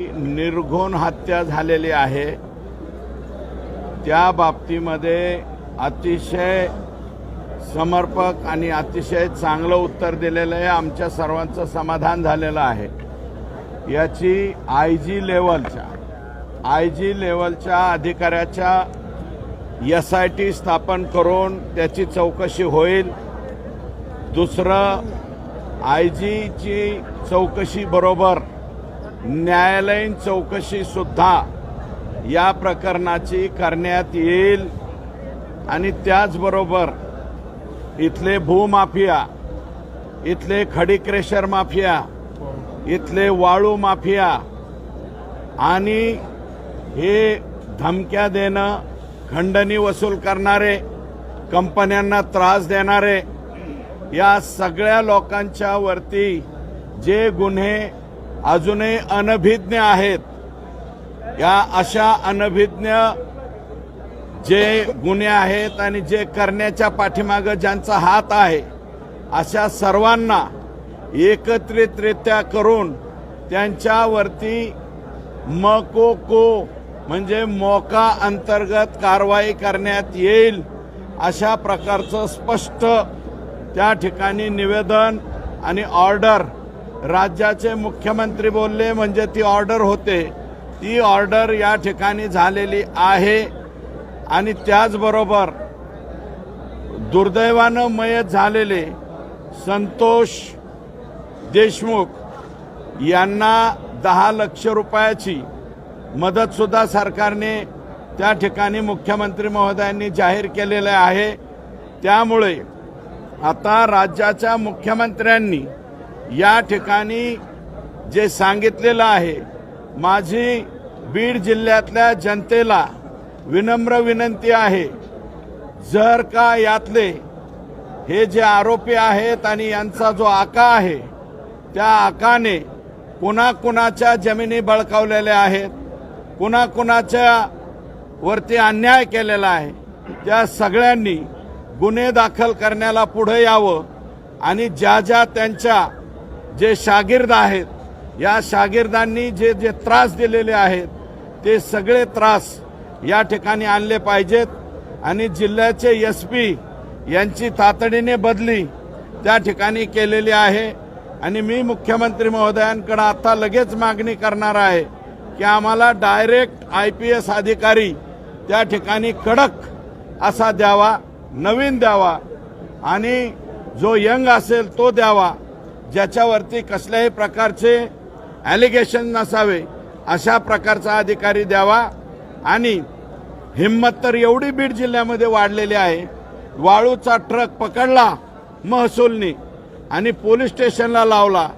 निर्घोण हत्या झालेली आहे. त्या बाबतीमध्ये अतिशय समर्पक आणि अतिशय चांगलं उत्तर दिलेलं आहे. आमच्या सर्वांचं समाधान झालेलं आहे. याची आय जी लेवलच्या आय जी लेवलच्या अधिकाऱ्याच्या एस आय टी स्थापन करून त्याची चौकशी होईल. दुसरं आय जीची चौकशी बरोबर न्यायालयीन चौकशी सुद्धा या प्रकरणाची करण्यात येईल. आणि त्याचबरोबर इथले भूमाफिया इथले खडीक्रेशर माफिया इथले वाळू माफिया आणि हे धमक्या देणं खंडणी वसूल करणारे कंपन्यांना त्रास देणारे या सगळ्या लोकांच्या वरती जे गुन्हे अजूनही अनभिज्ञ आहेत. या अशा अनभिज्ञ जे गुन्हे आहेत आणि जे करण्याच्या पाठीमागं ज्यांचा हात आहे अशा सर्वांना एकत्रितरित्या करून त्यांच्यावरती मको को म्हणजे मोका अंतर्गत कारवाई करण्यात येईल अशा प्रकारचं स्पष्ट त्या ठिकाणी निवेदन आणि ऑर्डर राज्याचे मुख्यमंत्री बोलले म्हणजे ती ऑर्डर होते. ती ऑर्डर या ठिकाणी झालेली आहे. आणि त्याचबरोबर दुर्दैवानं मयत झालेले संतोष देशमुख यांना दहा लक्ष रुपयाची मदतसुद्धा सरकारने त्या ठिकाणी मुख्यमंत्री महोदयांनी जाहीर केलेले आहे. त्यामुळे आता राज्याच्या मुख्यमंत्र्यांनी या ठिकाणी जे सांगितलेलं आहे माझी बीड जिल्ह्यातल्या जनतेला विनम्र विनंती आहे जर का यातले हे जे आरोपी आहेत आणि यांचा जो आका आहे त्या आकाने कुणाकुणाच्या जमिनी बळकावलेल्या आहेत कुणाकुणाच्या वरती अन्याय केलेला आहे त्या सगळ्यांनी गुन्हे दाखल करण्याला पुढे यावं आणि ज्या ज्या त्यांच्या जे शागिर्द आहेत या शागिर्दांनी जे जे त्रास दिलेले आहेत ते सगळे त्रास या ठिकाणी आणले पाहिजेत आणि जिल्ह्याचे एस पी यांची तातडीने बदली त्या ठिकाणी केलेली आहे. आणि मी मुख्यमंत्री महोदयांकडे आता लगेच मागणी करणार आहे की आम्हाला डायरेक्ट आय पी एस अधिकारी त्या ठिकाणी कडक असा द्यावा नवीन द्यावा आणि जो यंग असेल तो द्यावा. ज्याच्यावरती कसल्याही प्रकारचे ॲलिगेशन नसावे अशा प्रकारचा अधिकारी द्यावा. आणि हिंमत तर एवढी बीड जिल्ह्यामध्ये वाढलेली आहे वाळूचा ट्रक पकडला महसूलनी आणि पोलीस स्टेशनला लावला.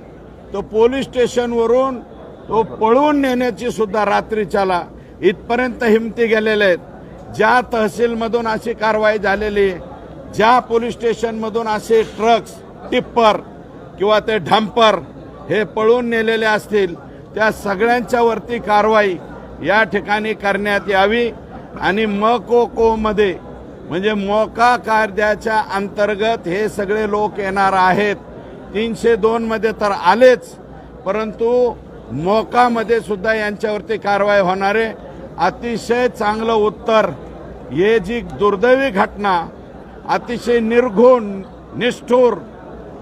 तो पोलीस स्टेशनवरून तो पळवून नेण्याची सुद्धा रात्रीच्याला इथपर्यंत हिमती गेलेले आहेत. ज्या तहसीलमधून अशी कारवाई झालेली आहे ज्या पोलीस स्टेशनमधून असे ट्रक्स टिप्पर किंवा ते ढंपर हे पळून नेलेले असतील त्या सगळ्यांच्या वरती कारवाई या ठिकाणी करण्यात यावी आणि मको को मध्ये म्हणजे मोका कायद्याच्या अंतर्गत हे सगळे लोक येणार आहेत. तीनशे दोन मध्ये तर आलेच परंतु मोकामध्ये सुद्धा यांच्यावरती कारवाई होणार आहे. अतिशय चांगलं उत्तर. हे जी दुर्दैवी घटना अतिशय निर्घुण निष्ठूर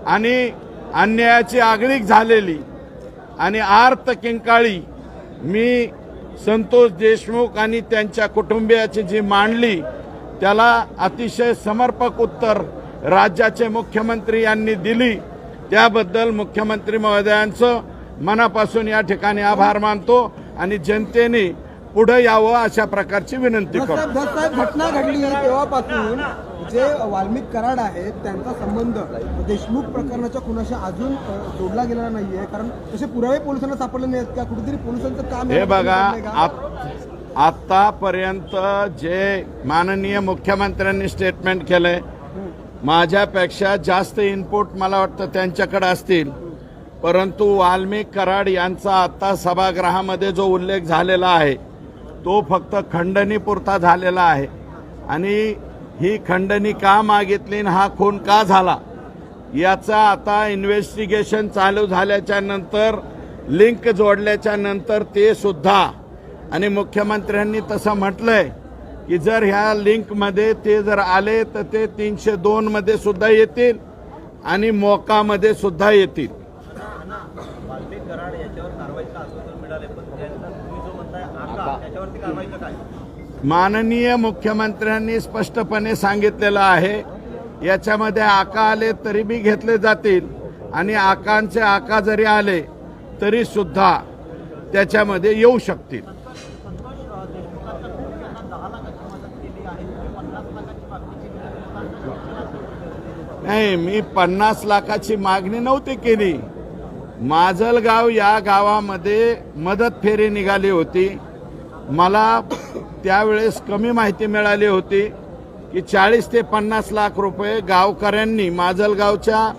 आणि अन्यायाची आगळीक झालेली आणि आर्त किंकाळी मी संतोष देशमुख आणि त्यांच्या कुटुंबियाची जी मांडली त्याला अतिशय समर्पक उत्तर राज्याचे मुख्यमंत्री यांनी दिली. त्याबद्दल मुख्यमंत्री महोदयांचं मनापासून या ठिकाणी आभार मानतो आणि जनतेने पुढे यावं अशा प्रकारची विनंती करतो. घटना घडली तेव्हापासून. जे वाल्मिक कराड आहेत त्यांचा संबंध देशमुख प्रकरणाच्या खुनाशी अजून जोडला गेलेला नाहीये. कारण तसे पुरावे पोलिसांना सापडले नाहीत का? कुठेतरी पोलिसांचं काम हे बघा आतापर्यंत जे माननीय मुख्यमंत्र्यांनी स्टेटमेंट केलंय माझ्यापेक्षा जास्त इनपुट मला वाटतं त्यांच्याकडे असतील. परंतु वाल्मिक कराड यांचा आता सभागृहामध्ये जो उल्लेख झालेला आहे तो फक्त खंडणीपुरता झालेला आहे. आणि ही खंडणी का मागितली आणि हा खून का झाला? याचा आता इन्व्हेस्टिगेशन चालू झाल्याच्यानंतर लिंक जोडल्याच्या नंतर ते सुद्धा आणि मुख्यमंत्र्यांनी तसं म्हटलंय की जर ह्या लिंकमध्ये ते जर आले तर ते तीनशे दोन मध्ये सुद्धा येतील आणि मोकामध्ये सुद्धा येतील. वाल्मिक कराड याच्यावर कारवाईचं आश्वासन मिळाले पण त्यांना तुम्ही जो म्हणताय आका त्याच्यावरती कारवाईचं काय? माननीय मुख्यमंत्र्यांनी स्पष्टपणे सांगितलेलं आहे याच्यामध्ये आका आले तरी बी घेतले जातील आणि आकांचे आका जरी आले तरी सुद्धा त्याच्यामध्ये येऊ शकतील. नाही मी पन्नास लाखाची मागणी नव्हती केली. माजलगाव या गावामध्ये मदत फेरी निघाली होती. मला त्यावेळेस कमी माहिती मिळाली होती की चाळीस ते पन्नास लाख रुपये गावकऱ्यांनी माजलगावच्या